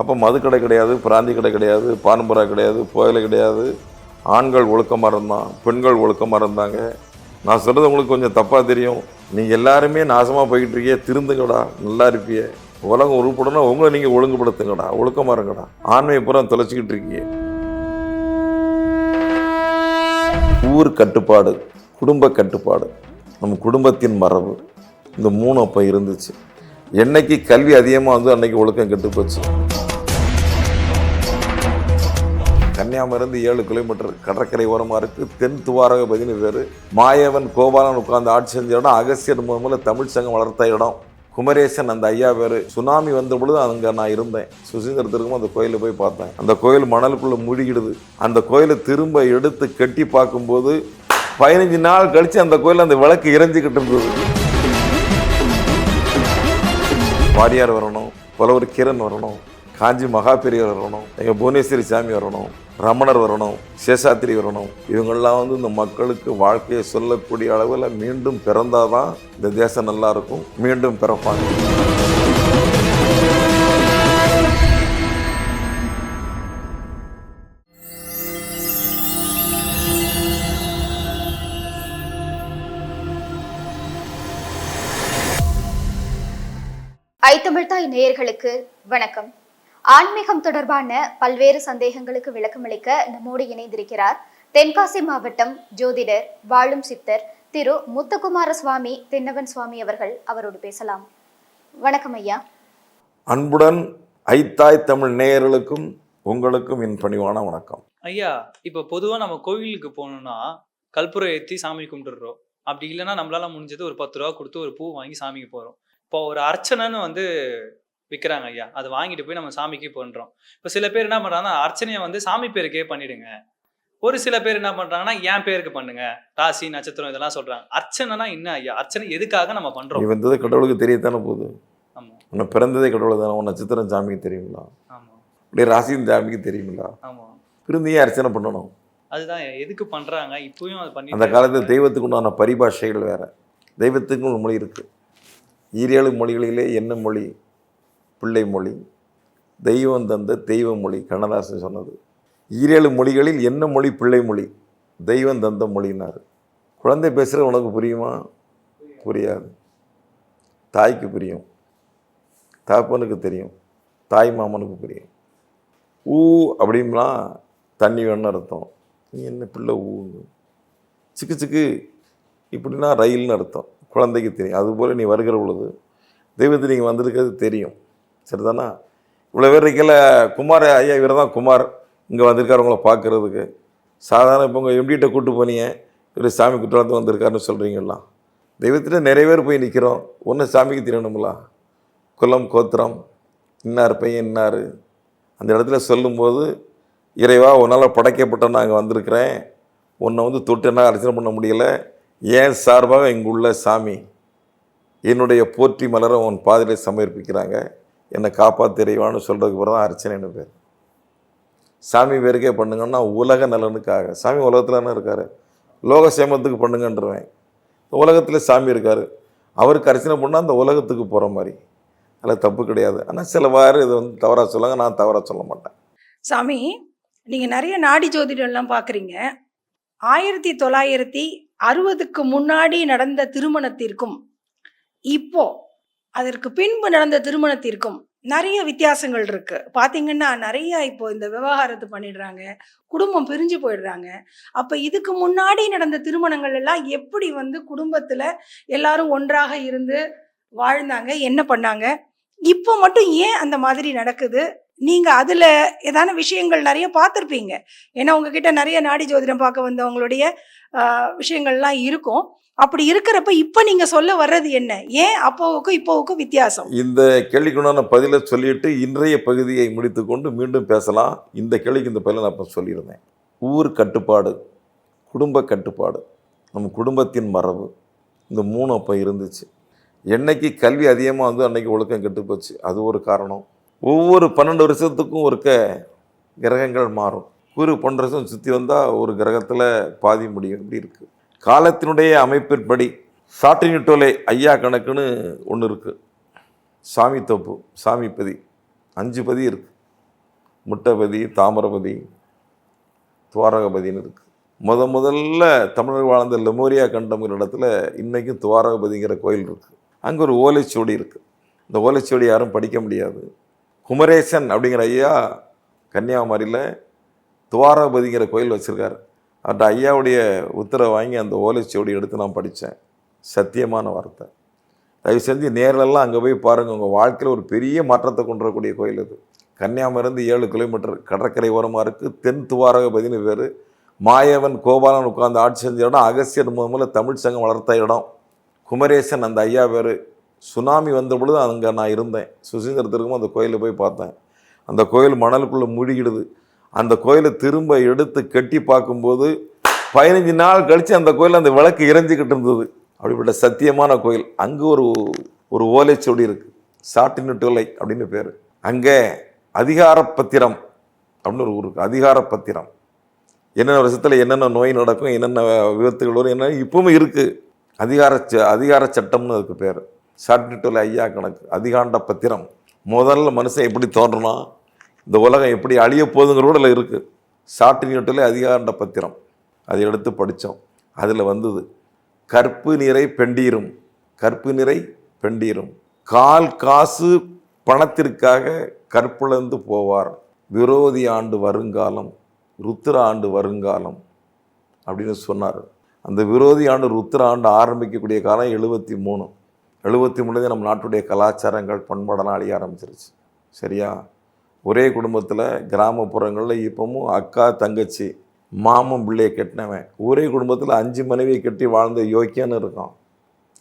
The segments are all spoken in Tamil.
அப்போ மதுக்கடை கிடையாது பிராந்தி கடை கிடையாது பான்புரா கிடையாது புயலை கிடையாது. ஆண்கள் ஒழுக்கமாக இருந்தான் பெண்கள் ஒழுக்கமாக இருந்தாங்க. நான் சொல்கிறது உங்களுக்கு கொஞ்சம் தப்பாக தெரியும். நீங்கள் எல்லாருமே நாசமாக போய்கிட்டு இருக்கியே திருந்துங்கடா நல்லா இருப்பியே. உலகம் உருப்படனா உங்களை நீங்கள் ஒழுங்குபடுத்துங்கடா ஒழுக்கமாக இருங்கடா. ஆண்மையை பூரா தொலைச்சிக்கிட்டு இருக்கீங்க ஊர் கட்டுப்பாடு குடும்ப கட்டுப்பாடு நம்ம குடும்பத்தின் மரபு இந்த மூணு அப்போ இருந்துச்சு. என்னைக்கு கல்வி அதிகமாக வந்து அன்னைக்கு ஒழுக்கம் கெட்டு போச்சு. கன்னியாகுமரிந்து ஏழு கிலோமீட்டர் கடற்கரை ஓரமாக இருக்குது தென் துவாரக பதினு பேர் மாயவன் கோபாலன் உட்கார்ந்து ஆட்சி செஞ்ச இடம். அகசியர் மூலமில் தமிழ் சங்கம் வளர்த்த இடம். குமரேசன் அந்த ஐயா பேர். சுனாமி வந்த பொழுது அங்கே நான் இருந்தேன். சுசீந்திரத்திற்கும் அந்த கோயிலில் போய் பார்த்தேன். அந்த கோயில் மணலுக்குள்ளே முழுகிடுது. அந்த கோயிலை திரும்ப எடுத்து கட்டி பார்க்கும்போது பதினஞ்சு நாள் கழித்து அந்த கோயில் அந்த விளக்கு இறைஞ்சிக்கிட்டு இருந்தது. வாரியார் வரணும் புலவர் கிரண் வரணும் காஞ்சி மகாபெரியர் வரணும் எங்கள் புவனேஸ்வரி சாமி வரணும். ரமணர் வரணும் சேஷாத்திரி வரணும். இவங்கெல்லாம் வந்து இந்த மக்களுக்கு வாழ்க்கையை சொல்லக்கூடிய அளவில் மீண்டும் பிறந்தாதான் இந்த தேசம் நல்லா இருக்கும் மீண்டும் பிறப்பாங்க. ஐத்தமிழ்தாய் நேயர்களுக்கு வணக்கம். ஆன்மீகம் தொடர்பான பல்வேறு சந்தேகங்களுக்கு விளக்கமளிக்க நம்மோடு இணைந்திருக்கிறார் தென்காசி மாவட்டம் ஜோதிடர் வாழும் சித்தர் திரு முத்துக்குமார சுவாமி தென்னவன் சுவாமி அவர்கள் அவரோடு பேசலாம். வணக்கம் ஐயா. அன்புடன் ஐத்தாய் தமிழ் நேயர்களுக்கும் உங்களுக்கும் என் பணிவான வணக்கம். ஐயா இப்போ பொதுவாக நம்ம கோவிலுக்கு போகணும்னா கற்பூரம் ஏற்றி சாமி கும்பிட்டுடுறோம் அப்படி இல்லைன்னா நம்மளால முடிஞ்சது ஒரு பத்து ரூபா கொடுத்து ஒரு பூ வாங்கி சாமிக்கு போகிறோம் இப்போ ஒரு அர்ச்சனைன்னு வந்து விற்கிறாங்க ஐயா. அதை வாங்கிட்டு போய் நம்ம சாமிக்கு பண்ணுறோம் இப்போ சில பேர் என்ன பண்ணுறாங்கன்னா அர்ச்சனையை வந்து சாமி பேருக்கே பண்ணிடுங்க. ஒரு சில பேர் என்ன பண்ணுறாங்கன்னா என் பேருக்கு பண்ணுங்க. ராசி நட்சத்திரம் இதெல்லாம் சொல்கிறாங்க அர்ச்சனைனா என்ன ஐயா? அர்ச்சனை எதுக்காக நம்ம நீ பண்ணுறோம் வந்தது கடவுளுக்கு தெரியத்தானே போகுது? ஆமாம் உன்னை பிறந்ததே கடவுள் தானே. உன் நட்சத்திரம் சாமிக்கு தெரியுங்களா? ஆமாம் அப்படியே ராசியும் சாமிக்கு தெரியுங்களா? ஆமாம் பிறந்தையே அர்ச்சனை பண்ணணும்? அதுதான் எதுக்கு பண்ணுறாங்க இப்பயும் அது பண்ணி அந்த காலத்தில் தெய்வத்துக்கு உண்டான பரிபாஷைகள் வேற. தெய்வத்துக்கும் ஒரு மொழி இருக்குது ஈரேழு மொழிகளிலே என்ன மொழி? பிள்ளை மொழி தெய்வம் தந்த தெய்வ மொழி கண்ணதாசன் சொன்னது. ஈரேழு மொழிகளில் என்ன மொழி பிள்ளை மொழி தெய்வம் தந்த மொழினார். குழந்தை பேசுகிற உனக்கு புரியுமா? புரியாது. தாய்க்கு புரியும். தகப்பனுக்கு தெரியும். தாய் மாமனுக்கு புரியும். ஊ அப்படின்னா தண்ணி வேணும்னு அர்த்தம். நீ என்ன பிள்ளை ஊன்னு? சிக்கு சிக்கு இப்படின்னா ரயில்னு அர்த்தம். குழந்தைக்கு தெரியும். அதுபோல் நீ வருகிற பொழுது தெய்வத்தை நீங்கள் வந்திருக்கிறது தெரியும். சரிதானா? இவ்வளோ பேர் இருக்கையில் குமார் ஐயா இவர் தான் குமார். இங்கே வந்திருக்காரு உங்களை பார்க்குறதுக்கு. சாதாரண இப்போ உங்கள் எம்டிகிட்ட கூப்பிட்டு போனீங்க. இவர் சாமி குற்றாலத்து வந்திருக்காருன்னு சொல்கிறீங்களா தெய்வத்தில் நிறைய பேர் போய் நிற்கிறோம் ஒன்று சாமிக்கு தெரியணுங்களா குலம் கோத்திரம் இன்னார் பையன் இன்னார். அந்த இடத்துல சொல்லும்போது இறைவா உன்னால் படைக்கப்பட்ட நான் அங்கே வந்திருக்கிறேன். உன்னை வந்து தொட்டு என்ன அர்ச்சனை பண்ண முடியலை. ஏன் சார்பாக இங்குள்ள சாமி என்னுடைய போற்றி மலரை உன் பாதையில சமர்ப்பிக்கிறாங்க. என்னை காப்பாத்திறைவான்னு சொல்கிறதுக்கு பிறகு தான் அர்ச்சனைன்னு பேர். சாமி பேருக்கே பண்ணுங்கன்னா உலக நலனுக்காக. சாமி உலகத்தில் தானே இருக்கார். லோக சேமத்துக்கு பண்ணுங்கன்றவேன். உலகத்தில் சாமி இருக்கார். அவருக்கு அர்ச்சனை பண்ணால் அந்த உலகத்துக்கு போகிற மாதிரி. அதில் தப்பு கிடையாது. ஆனால் சில வாரம் இதை வந்து தவறாக சொல்லுவாங்க. நான் தவறாக சொல்ல மாட்டேன். சாமி நீங்கள் நிறைய நாடி ஜோதிடம்லாம் பார்க்குறீங்க ஆயிரத்தி தொள்ளாயிரத்தி அறுபதுக்கு முன்னாடி நடந்த திருமணத்திற்கும் இப்போ அதற்கு பின்பு நடந்த திருமணத்திற்கும் நிறைய வித்தியாசங்கள் இருக்கு. பாத்தீங்கன்னா நிறைய இப்போ இந்த விவகாரத்தை பண்ணிடுறாங்க. குடும்பம் பிரிஞ்சு போயிடுறாங்க. அப்ப இதுக்கு முன்னாடி நடந்த திருமணங்கள் எல்லாம் எப்படி வந்து குடும்பத்துல எல்லாரும் ஒன்றாக இருந்து வாழ்ந்தாங்க என்ன பண்ணாங்க? இப்போ மட்டும் ஏன் அந்த மாதிரி நடக்குது? நீங்க அதுல ஏதான விஷயங்கள் நிறைய பார்த்துருப்பீங்க. ஏன்னா உங்ககிட்ட நிறைய நாடி ஜோதிடம் பார்க்க வந்தவங்களுடைய விஷயங்கள்லாம் இருக்கும். அப்படி இருக்கிறப்ப இப்போ நீங்கள் சொல்ல வர்றது என்ன? ஏன் அப்போவுக்கும் இப்போவுக்கும் வித்தியாசம்? இந்த கேள்விக்குண்டான பதிலை சொல்லிட்டு இன்றைய பகுதியை முடித்துக்கொண்டு மீண்டும் பேசலாம். இந்த கேள்விக்கு இந்த பதிலை நான் இப்போ சொல்லியிருந்தேன். ஊர் கட்டுப்பாடு குடும்ப கட்டுப்பாடு நம்ம குடும்பத்தின் மரபு இந்த மூணு அப்போ இருந்துச்சு. என்னைக்கு கல்வி அதிகமாக வந்து அன்னைக்கு ஒழுக்கம் கெட்டுப்போச்சு அது ஒரு காரணம். ஒவ்வொரு பன்னெண்டு வருஷத்துக்கும் ஒருக்க கிரகங்கள் மாறும். குரு பன்னெண்டு வருஷம் சுற்றி வந்தால் ஒரு கிரகத்தில் பாதி முடியும். இப்படி இருக்குது காலத்தினுடைய அமைப்பின்படி சாட்டினிட்டோலே ஐயா கணக்குன்னு ஒன்று இருக்குது சாமி தொப்பு சாமி பதி அஞ்சு பதி இருக்குது முட்டைபதி தாமிரபதி துவாரகபதின்னு இருக்குது முத முதல்ல தமிழர் வாழ்ந்த லெமோரியா கண்டம்ங்கிற இடத்துல இன்றைக்கும் துவாரகபதிங்கிற கோயில் இருக்குது அங்கே ஒரு ஓலைச்சுவடி இருக்குது இந்த ஓலைச்சுவடி யாரும் படிக்க முடியாது. குமரேசன் அப்படிங்கிற ஐயா கன்னியாகுமரியில் துவாரகபதிங்கிற கோயில் வச்சுருக்காரு. அந்த ஐயாவுடைய உத்தரவை வாங்கி அந்த ஓலைச்சுவடி எடுத்து நான் படித்தேன். சத்தியமான வார்த்தை. தயவு செஞ்சு நேரிலெல்லாம் அங்கே போய் பாருங்கள் உங்கள் வாழ்க்கையில் ஒரு பெரிய மாற்றத்தை கொண்டு வரக்கூடிய கோயில் அது. கன்னியாகுமரிந்து ஏழு கிலோமீட்டர் கடற்கரை ஓரமாக இருக்குது. தென் துவாரக பதினு பேர். மாயவன் கோபாலன் உட்கார்ந்து ஆட்சி செஞ்ச இடம். அகசியர் முதல்ல தமிழ் சங்கம் வளர்த்த இடம். குமரேசன் அந்த ஐயா பேர். சுனாமி வந்த பொழுது அங்கே நான் இருந்தேன். சுசீந்திரத்திற்கும் அந்த கோயிலில் போய் பார்த்தேன். அந்த கோயில் மணலுக்குள்ளே மூழ்கிடுது. அந்த கோயிலை திரும்ப எடுத்து கட்டி பார்க்கும்போது பதினஞ்சு நாள் கழித்து அந்த கோயில் அந்த விளக்கு இறைஞ்சிக்கிட்டு இருந்தது. அப்படிப்பட்ட சத்தியமான கோயில். அங்கே ஒரு ஒரு ஓலைச்சுவடி இருக்குது சாட்டினுட்டுலை அப்படின்னு பேர். அங்கே அதிகார பத்திரம் அப்படின்னு ஒரு ஊருக்கு அதிகார பத்திரம் என்னென்ன வருஷத்தில் என்னென்ன நோய் நடக்கும் என்னென்ன விபத்துகள் வரும் என்ன இப்பவும் இருக்குது அதிகார ச- அதிகார சட்டம்னு அதுக்கு பேர். சாட்டினுட்டுலை ஐயா கணக்கு. அதிகாண்ட பத்திரம். முதல்ல மனுஷன் எப்படி தோன்றணும் இந்த உலகம் எப்படி அழிய போகுதுங்கிறோட அதில் இருக்குது சாட்டினுட்டுலை அதிகாண்ட பத்திரம். அதை எடுத்து படித்தோம். அதில் வந்தது கற்பு நிறை பெண்டீரும் கற்பு நிறை பெண்டீரும். கால் காசு பணத்திற்காக கற்பிழந்து போவார். விரோதி ஆண்டு வருங்காலம் ருத்திர ஆண்டு வருங்காலம் அப்படின்னு சொன்னார். அந்த விரோதி ஆண்டு ருத்திர ஆண்டு ஆரம்பிக்கக்கூடிய காலம் எழுபத்தி மூணு. எழுபத்தி மூணுலேயே நம்ம நாட்டுடைய கலாச்சாரங்கள் பண்பாடெல்லாம் அழிய ஆரம்பிச்சிருச்சு. சரியா? ஒரே குடும்பத்தில் கிராமப்புறங்களில் இப்போவும் அக்கா தங்கச்சி மாமன் பிள்ளையை கட்டினவன். ஒரே குடும்பத்தில் அஞ்சு மனைவியை கட்டி வாழ்ந்த யோக்கியான்னு இருக்கான்.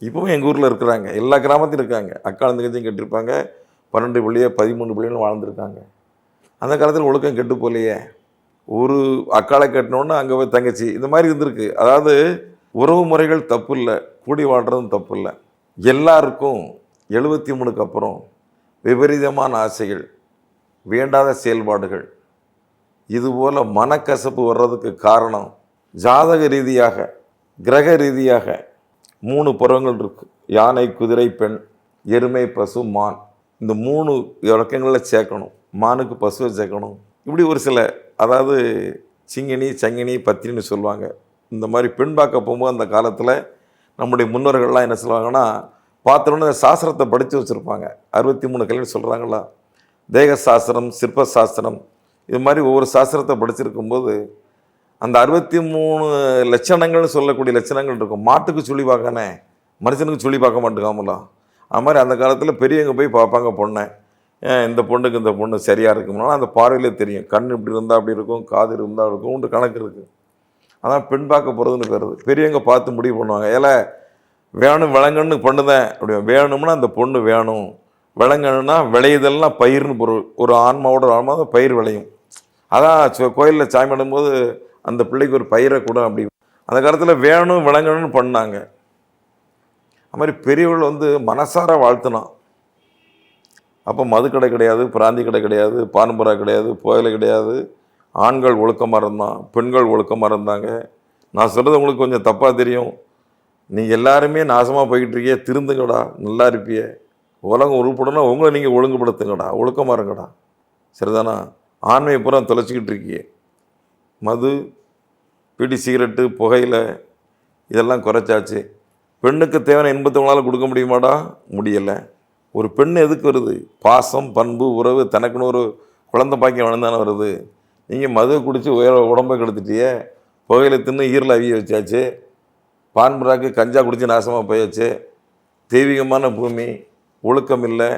இப்போவும் எங்கள் ஊரில் இருக்கிறாங்க. எல்லா கிராமத்திலும் இருக்காங்க. அக்கா தங்கச்சியும் கட்டியிருப்பாங்க பன்னெண்டு பிள்ளையோ பதிமூணு பிள்ளைகளும் வாழ்ந்துருக்காங்க. அந்த காலத்தில் ஒழுக்கம் கெட்டு போலையே ஒரு அக்காலை கட்டினோன்னு அங்கே போய் தங்கச்சி. இந்த மாதிரி இருந்திருக்கு. அதாவது உறவு முறைகள் தப்பு இல்லை. கூடி வாழ்கிறதும் தப்பு இல்லை. எல்லாருக்கும் எழுபத்தி மூணுக்கு அப்புறம் விபரீதமான ஆசைகள். வேண்டாத செயல்பாடுகள். இதுபோல் மனக்கசப்பு வர்றதுக்கு காரணம் ஜாதக ரீதியாக கிரக ரீதியாக மூணு பருவங்கள் இருக்குது யானை குதிரை பெண் எருமை பசு மான். இந்த மூணு இலக்கங்களில் சேர்க்கணும். மானுக்கு பசுவை சேர்க்கணும். இப்படி ஒரு சில அதாவது சிங்கினி சங்கினி பத்தினின்னு சொல்லுவாங்க. இந்த மாதிரி பெண் பார்க்க போகும்போது அந்த காலத்தில் நம்முடைய முன்னோர்கள்லாம் என்ன சொல்லுவாங்கன்னா பார்த்தோன்னே சாஸ்திரத்தை படித்து வச்சுருப்பாங்க. அறுபத்தி மூணு கல்யாணம் சொல்கிறாங்களா தேக சாஸ்திரம் சிற்ப சாஸ்திரம் இது மாதிரி ஒவ்வொரு சாஸ்திரத்தை படிச்சிருக்கும்போது அந்த அறுபத்தி மூணு லட்சணங்கள்னு சொல்லக்கூடிய லட்சணங்கள் இருக்கும். மாட்டுக்கு சொல்லி பார்க்கணே மனுஷனுக்கு சொல்லி பார்க்க மாட்டேங்காமலாம் அது மாதிரி அந்த காலத்தில் பெரியவங்க போய் பார்ப்பாங்க பொண்ணை. இந்த பொண்ணுக்கு இந்த பொண்ணு சரியாக இருக்கும்னா. அந்த பார்வையிலே தெரியும். கண் இப்படி இருந்தால் அப்படி இருக்கும் காது இருந்தால் இருக்கும் உண்டு கணக்கு இருக்குது அதான் பெண் பார்க்க போகிறதுன்னு பேருது. பெரியவங்க பார்த்து முடிவு பண்ணுவாங்க. ஏல வேணும் விளங்கன்னு பண்ணுதேன். அப்படி வேணும்னா அந்த பொண்ணு வேணும். விளங்கணும்னா விளையுதல்னா பயிர்னு பொருள் ஒரு ஆன்மாவோட ஒரு ஆன்மா பயிர் விளையும். அதான் கோயிலில் சாமி நடும்போது அந்த பிள்ளைக்கு ஒரு பயிரை கூட அப்படி. அந்த காலத்தில் வேணும் விளங்கணும்னு பண்ணாங்க. அது மாதிரி பெரியவர்கள் வந்து மனசார வாழ்த்தினான் அப்போ மதுக்கடை கிடையாது பிராந்தி கடை கிடையாது பான்புரா கிடையாது புயலை கிடையாது. ஆண்கள் ஒழுக்கமாக இருந்தான் பெண்கள் ஒழுக்கமாக இருந்தாங்க. நான் சொல்கிறது உங்களுக்கு கொஞ்சம் தப்பாக தெரியும். நீங்கள் எல்லாருமே நாசமாக போய்கிட்டு இருக்கியே திருந்துங்கடா நல்லா இருப்பியே. உலகம் உருப்படனா உங்களை நீங்கள் ஒழுங்குபடுத்துங்கடா ஒழுக்கமாக இருங்கடா. சரிதானா? ஆண்மையை பூரா தொலைச்சிக்கிட்டு இருக்கியே. மது பீடி சிகரெட்டு புகையில் இதெல்லாம் குறைச்சாச்சு. பெண்ணுக்கு தேவையான இன்பத்தை உங்களால் கொடுக்க முடியுமாடா? முடியலை. ஒரு பெண் எதுக்கு வருது? பாசம் பண்பு உறவு தனக்குன்னு ஒரு குழந்தை பாக்கியம் வளர்ந்தானே வருது. நீங்கள் மது குடித்து உயர உடம்பை கெடுத்துட்டியே. புகையில் தின்னு ஈரில் அவிய வச்சாச்சு. பான்புராக்கு கஞ்சா குடித்து நாசமாக போயாச்சு. தெய்வீகமான பூமி. ஒழுக்கம் இல்லை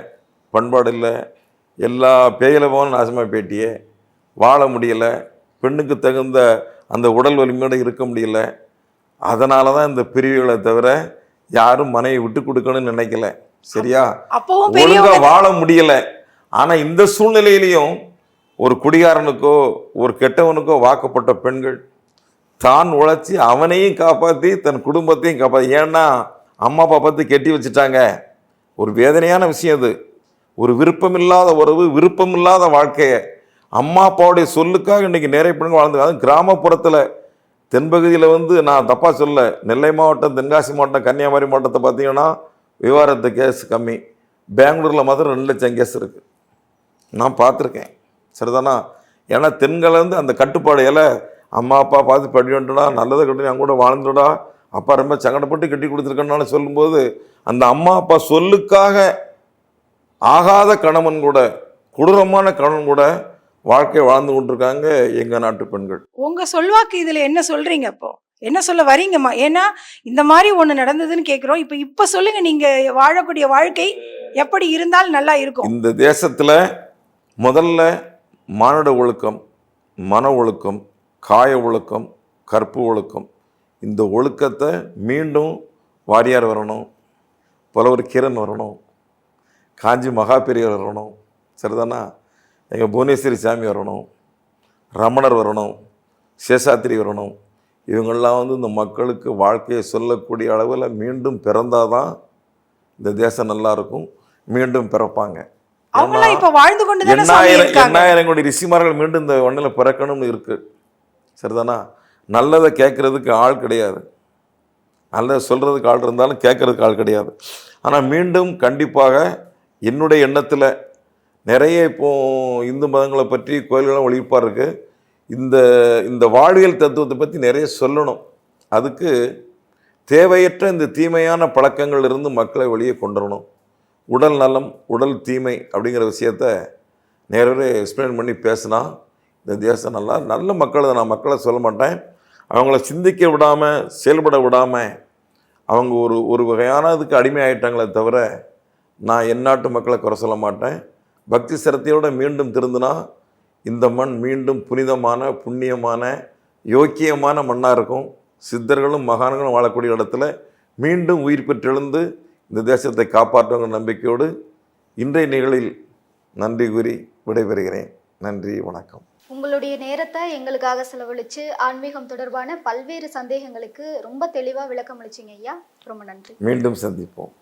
பண்பாடு இல்லை எல்லா பேயிலமும் நாசமாக போயிட்டியே. வாழ முடியலை பெண்ணுக்கு தகுந்த அந்த உடல் வலிமையோடு இருக்க முடியல. அதனால தான் இந்த பிரிவுகளை தவிர யாரும் மனைவி விட்டு கொடுக்கணும்னு நினைக்கல. சரியா? அப்பவும் ஒழுங்கா பெரியவங்க வாழ முடியல. ஆனா இந்த சூழ்நிலையிலையும் ஒரு குடிகாரனுக்கோ ஒரு கெட்டவனுக்கோ வாக்கப்பட்ட பெண்கள் தான் உழைச்சி அவனையும் காப்பாற்றி தன் குடும்பத்தையும் காப்பாற்றி ஏன்னா அம்மா அப்பா பார்த்து கெட்டி வச்சுட்டாங்க. ஒரு வேதனையான விஷயம் அது. ஒரு விருப்பமில்லாத உறவு விருப்பமில்லாத வாழ்க்கையை. அம்மா அப்பாவுடைய சொல்லுக்காக இன்றைக்கி நிறைய பெண்கள் வாழ்ந்துருக்காங்க. கிராமப்புறத்தில் தென்பகுதியில் வந்து நான் தப்பாக சொல்ல நெல்லை மாவட்டம் தென்காசி மாவட்டம் கன்னியாகுமரி மாவட்டத்தை பார்த்தீங்கன்னா விவாகரத்து கேஸ் கம்மி. பெங்களூரில் மாத்திரம் ரெண்டு லட்சம் கேஸ் இருக்குது நான் பார்த்துருக்கேன். சரிதானா? ஏன்னா தென்கலந்து அந்த கட்டுப்பாடு இலை அம்மா அப்பா பார்த்து படி நல்லதை கட்டி நான் கூட வாழ்ந்துடா அப்பா ரொம்ப சங்கடப்பட்டு கட்டி கொடுத்துருக்கேன்னு சொல்லும்போது அந்த அம்மா அப்பா சொல்லுக்காக ஆகாத கணவன் கூட கொடூரமான கணவன் கூட வாழ்க்கை வாழ்ந்து கொண்டிருக்காங்க எங்கள் நாட்டு பெண்கள். உங்க சொல்வாக்கு இதுல என்ன சொல்றீங்க அப்போ? என்ன சொல்ல வரீங்கம்மா? ஏன்னா இந்த மாதிரி ஒண்ணு நடந்ததுன்னு கேக்குறோம். இப்ப இப்ப சொல்லுங்க நீங்க வாழக்கூடிய வாழ்க்கை எப்படி இருந்தால் நல்லா இருக்கும். இந்த தேசத்தில் முதல்ல மானுட ஒழுக்கம் மன ஒழுக்கம் காய ஒழுக்கம் கற்பு ஒழுக்கம் இந்த ஒழுக்கத்தை மீண்டும் வாரியார் வரணும். புலவர் கிரண் வரணும். காஞ்சி மகாபெரியர் வரணும். சரிதானா? எங்கள் புவனேஸ்வரி சாமி வரணும். ரமணர் வரணும். சேஷாத்திரி வரணும். இவங்கெல்லாம் வந்து இந்த மக்களுக்கு வாழ்க்கையை சொல்லக்கூடிய அளவில் மீண்டும் பிறந்தாதான் இந்த தேசம் நல்லா இருக்கும். மீண்டும் பிறப்பாங்க. எண்ணாயிரம் எண்ணாயிரம் கோடி ரிஷிமார்கள் மீண்டும் இந்த மண்ணில் பிறக்கணும்னு இருக்கு. சரிதானா? நல்லதை கேட்கறதுக்கு ஆள் கிடையாது. நல்லதை சொல்கிறதுக்கு ஆள் இருந்தாலும் கேட்குறதுக்கு ஆள் கிடையாது. ஆனால் மீண்டும் கண்டிப்பாக என்னுடைய எண்ணத்தில் நிறைய இப்போ இந்து மதங்களை பற்றி கோயில்களும் ஒழிப்பாக இருக்குது இந்த இந்த வாழ்வியல் தத்துவத்தை பற்றி நிறைய சொல்லணும். அதுக்கு தேவையற்ற இந்த தீமையான பழக்கங்கள் இருந்து மக்களை வெளியே கொண்டு வரணும் உடல் நலம் உடல் தீமை அப்படிங்கிற விஷயத்த நேரவே எக்ஸ்பிளைன் பண்ணி பேசினா இந்த தேசம் நல்லா நல்ல மக்களை நான் மக்களை சொல்ல மாட்டேன். அவங்கள சிந்திக்க விடாமல் செயல்பட விடாமல் அவங்க ஒரு ஒரு வகையான இதுக்கு அடிமை ஆகிட்டாங்களே தவிர நான் என் நாட்டு மக்களை குறை சொல்ல மாட்டேன். பக்தி சிரத்தையோடு மீண்டும் திருந்தினா இந்த மண் மீண்டும் புனிதமான புண்ணியமான யோக்கியமான மண்ணாக இருக்கும். சித்தர்களும் மகான்களும் வாழக்கூடிய இடத்துல மீண்டும் உயிர் பெற்றெழுந்து இந்த தேசத்தை காப்பாற்றுங்கிற நம்பிக்கையோடு இன்றைய நிகழில் நன்றி கூறி விடைபெறுகிறேன். நன்றி வணக்கம். உங்களுடைய நேரத்தை எங்களுக்காக செலவழிச்சு ஆன்மீகம் தொடர்பான பல்வேறு சந்தேகங்களுக்கு ரொம்ப தெளிவா விளக்கம் அளிச்சிங்க ஐயா. ரொம்ப நன்றி. மீண்டும் சந்திப்போம்.